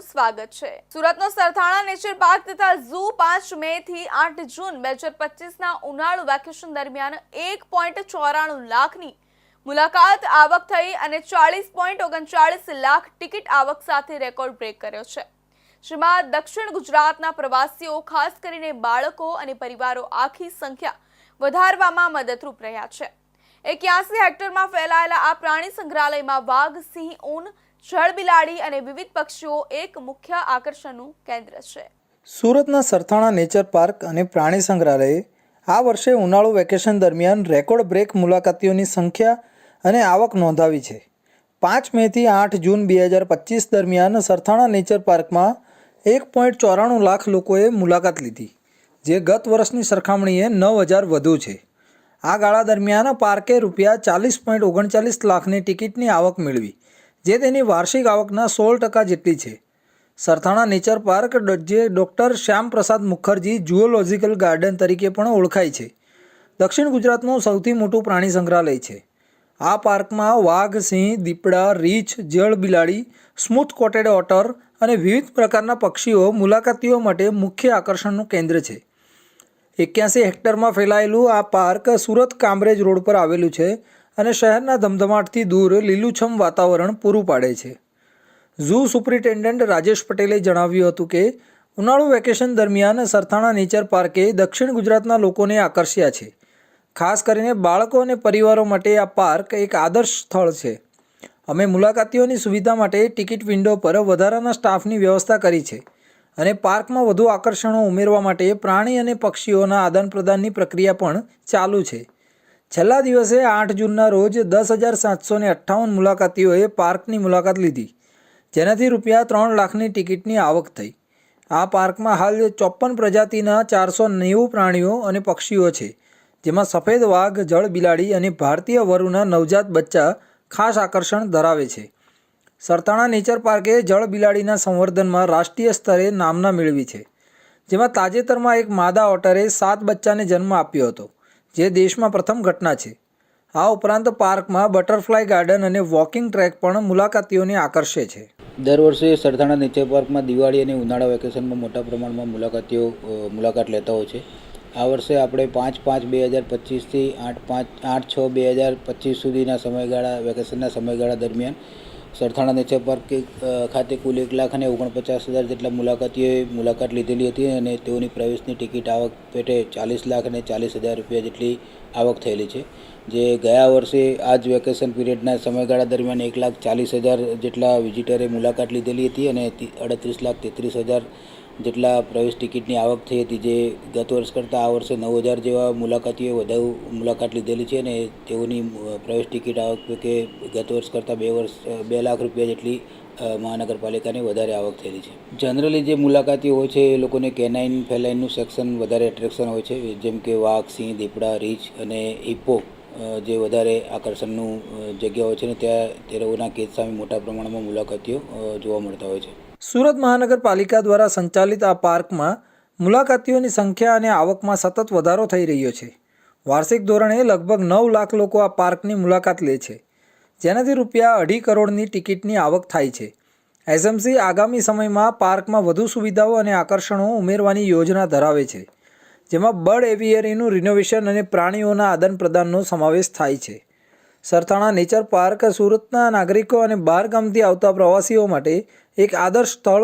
આપનું સ્વાગત છે. સુરતનો સરથાણા નેચર પાર્ક તથા ઝૂ પાંચ મે થી આઠ જૂન બે હજાર પચીસના ઉનાળુ વેકેશન દરમિયાન એક પોઈન્ટ ચોરાણું લાખની મુલાકાત આવક થઈ અને ચાલીસ પોઈન્ટ ઓગણચાળીસ લાખ ટિકિટ આવક સાથે રેકોર્ડ બ્રેક કર્યો છે. જેમાં દક્ષિણ ગુજરાતના પ્રવાસીઓ, ખાસ કરીને બાળકો અને પરિવારો આખી સંખ્યા વધારવામાં મદદરૂપ રહ્યા છે. એક્યાસી હેક્ટરમાં ફેલાયેલા આ પ્રાણી સંગ્રહાલયમાં વાઘ, સિંહ, ઊન જળબિલાડી અને વિવિધ પક્ષીઓ એક મુખ્ય આકર્ષણનું કેન્દ્ર છે. સુરતના સરથાણા નેચર પાર્ક અને પ્રાણી સંગ્રહાલયે આ વર્ષે ઉનાળુ વેકેશન દરમિયાન રેકોર્ડ બ્રેક મુલાકાતીઓની સંખ્યા અને આવક નોંધાવી છે. પાંચ મેથી આઠ જૂન બે હજાર પચીસ દરમિયાન સરથાણા નેચર પાર્કમાં એક પોઈન્ટ ચોરાણું લાખ લોકોએ મુલાકાત લીધી, જે ગત વર્ષની સરખામણીએ નવ હજાર વધુ છે. આ ગાળા દરમિયાન પાર્કે રૂપિયા ચાલીસ પોઈન્ટ ઓગણચાલીસ લાખની ટિકિટની આવક મેળવી જે તેની વાર્ષિક આવકના સોળ ટકા જેટલી છે. સરથાણા નેચર પાર્ક જે doctor Shyamaprasad Mukherjee zoological garden તરીકે પણ ઓળખાય છે. દક્ષિણ ગુજરાતનું સૌથી મોટું પ્રાણી સંગ્રહાલય છે. આ પાર્કમાં વાઘ, સિંહ, દીપડા, રીંછ, જળ બિલાડી, સ્મૂથ કોટેડ ઓટર અને વિવિધ પ્રકારના પક્ષીઓ મુલાકાતીઓ માટે મુખ્ય આકર્ષણનું કેન્દ્ર છે. એક્યાસી હેક્ટરમાં ફેલાયેલું આ પાર્ક સુરત કામરેજ રોડ પર આવેલું છે. અને શહેરના ધમધમાટથી દૂર લીલુંછમ વાતાવરણ પૂરું પાડે છે. ઝૂ સુપ્રિન્ટેન્ડન્ટ રાજેશ પટેલે જણાવ્યું હતું કે, ઉનાળુ વેકેશન દરમિયાન સરથાણા નેચર પાર્કે દક્ષિણ ગુજરાતના લોકોને આકર્ષ્યા છે. ખાસ કરીને બાળકો અને પરિવારો માટે આ પાર્ક એક આદર્શ સ્થળ છે. અમે મુલાકાતીઓની સુવિધા માટે ટિકિટ વિન્ડો પર વધારાના સ્ટાફની વ્યવસ્થા કરી છે અને પાર્કમાં વધુ આકર્ષણો ઉમેરવા માટે પ્રાણી અને પક્ષીઓના આદાન પ્રદાનની પ્રક્રિયા પણ ચાલુ છે. છેલ્લા દિવસે આઠ જૂનના રોજ દસ હજાર સાતસો ને અઠ્ઠાવન મુલાકાતીઓએ પાર્કની મુલાકાત લીધી, જેનાથી રૂપિયા ત્રણ લાખની ટિકિટની આવક થઈ. આ પાર્કમાં હાલ ચોપન પ્રજાતિના ચારસો નેવું પ્રાણીઓ અને પક્ષીઓ છે, જેમાં સફેદ વાઘ, જળ બિલાડી અને ભારતીય વરુના નવજાત બચ્ચા ખાસ આકર્ષણ ધરાવે છે. સરતાણા નેચર પાર્કે જળ બિલાડીના સંવર્ધનમાં રાષ્ટ્રીય સ્તરે નામના મેળવી છે, જેમાં તાજેતરમાં એક માદા ઓટરે સાત બચ્ચાને જન્મ આપ્યો હતો. જે દેશમાં પ્રથમ ઘટના છે. આ ઉપરાંત પાર્કમાં બટરફ્લાય ગાર્ડન અને વોકિંગ ટ્રેક પણ મુલાકાતીઓને આકર્ષે છે. દર વર્ષે સરથાણા નેચર પાર્કમાં દિવાળી અને ઉનાળા વેકેશનમાં મોટા પ્રમાણમાં મુલાકાતીઓ મુલાકાત લેતા હોય છે. આ વર્ષે આપણે પાંચ પાંચ બે હજાર પચીસથી આઠ પાંચ, આઠ છ બે હજાર પચીસ સુધીના સમયગાળા, વેકેશનના સમયગાળા દરમિયાન સરથાણા નેચર પાર્ક ખાતે કુલ એક લાખ અને ઓગણપચાસ હજાર જેટલા મુલાકાતીઓએ મુલાકાત લીધેલી હતી અને તેઓની પ્રવેશની ટિકિટ આવક પેટે ચાલીસ લાખ અને ચાલીસ હજાર રૂપિયા જેટલી આવક થયેલી છે. જે ગયા વર્ષે આ જ વેકેશન પીરિયડના સમયગાળા દરમિયાન એક લાખ ચાલીસ હજાર જેટલા વિઝિટરે મુલાકાત લીધેલી હતી અને અડત્રીસ લાખ તેત્રીસ હજાર જેટલા પ્રવેશ ટિકિટની આવક થઈ હતી જે ગત વર્ષ કરતાં આ વર્ષે નવ હજાર જેવા મુલાકાતીઓએ વધુ મુલાકાત લીધેલી છે અને તેઓની પ્રવેશ ટિકિટ આવક કે ગત વર્ષ કરતાં બે વર્ષ બે લાખ રૂપિયા જેટલી મહાનગરપાલિકાની વધારે આવક થયેલી છે. જનરલી જે મુલાકાતીઓ હોય છે એ લોકોને કેનાઇન, ફેલાઇનનું સેક્શન વધારે એટ્રેક્શન હોય છે, જેમ કે વાઘ, સિંહ, દીપડા, રીંછ અને ઇપો જે વધારે આકર્ષણનું જગ્યા હોય છે ને ત્યાં તે લોકોના કેસ સામે મોટા પ્રમાણમાં મુલાકાતીઓ જોવા મળતા હોય છે. સુરત મહાનગરપાલિકા દ્વારા સંચાલિત આ પાર્કમાં મુલાકાતીઓની સંખ્યા અને આવકમાં સતત વધારો થઈ રહ્યો છે. વાર્ષિક ધોરણે લગભગ નવ લાખ લોકો આ પાર્કની મુલાકાત લે છે, જેનાથી રૂપિયા અઢી કરોડની ટિકિટની આવક થાય છે. એસએમસી આગામી સમયમાં પાર્કમાં વધુ સુવિધાઓ અને આકર્ષણો ઉમેરવાની યોજના ધરાવે છે, જેમાં બર્ડ એવિયરીનું રિનોવેશન અને પ્રાણીઓના આદાન પ્રદાનનો સમાવેશ થાય છે. સરથાણા નેચર પાર્ક સુરતના નાગરિકો અને બહાર ગામથી આવતા પ્રવાસીઓ માટે એક આદર્શ સ્થળ